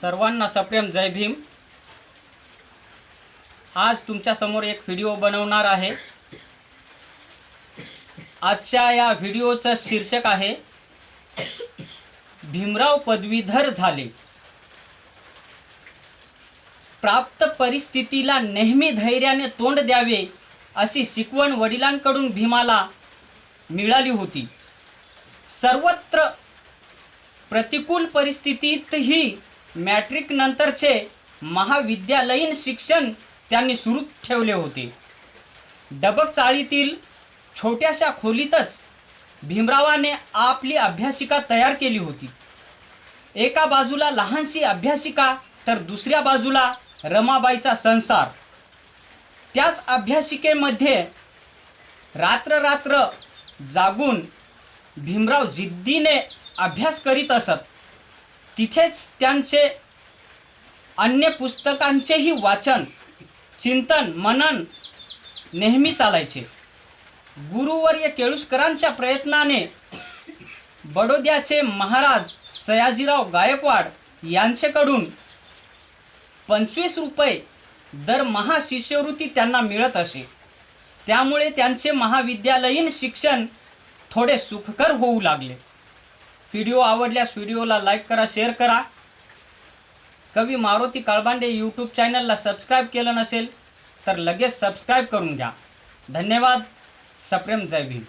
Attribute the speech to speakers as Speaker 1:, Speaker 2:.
Speaker 1: सर्वांना सप्रेम जय भीम. आज तुमच्यासमोर एक व्हिडिओ बनवणार आहे. आजच्या या व्हिडिओचं शीर्षक आहे भीमराव पदवीधर झाले. प्राप्त परिस्थितीला नेहमी धैर्याने तोंड द्यावे अशी शिकवण वडिलांकडून भीमाला मिळाली होती. सर्वत्र प्रतिकूल परिस्थितीतही मॅट्रिक नंतरचे महाविद्यालयीन शिक्षण त्यांनी सुरू ठेवले होते. डबक चाळीतील छोट्याशा खोलीतच भीमरावाने आपली अभ्यासिका तयार केली होती. एका बाजूला लहानशी अभ्यासिका तर दुसऱ्या बाजूला रमाबाईचा संसार. त्याच अभ्यासिकेमध्ये रात्र रात्र जागून भीमराव जिद्दीने अभ्यास करीत असत. तिथेच त्यांचे अन्य पुस्तकांचेही वाचन चिंतन मनन नेहमी चालायचे. गुरुवर्य केळुसकरांच्या प्रयत्नाने बडोद्याचे महाराज सयाजीराव गायकवाड यांच्याकडून पंचवीस रुपये दर महाशिष्यवृत्ती त्यांना मिळत असे. त्यामुळे त्यांचे महाविद्यालयीन शिक्षण थोडे सुखकर होऊ लागले. व्हिडिओ आवडल्यास व्हिडिओला लाईक करा शेअर करा. कवी मारुती काळबांडे यूट्यूब चॅनलला सबस्क्राईब केलं नसेल तर लगेच सबस्क्राईब करून घ्या. धन्यवाद. सप्रेम जय भीम.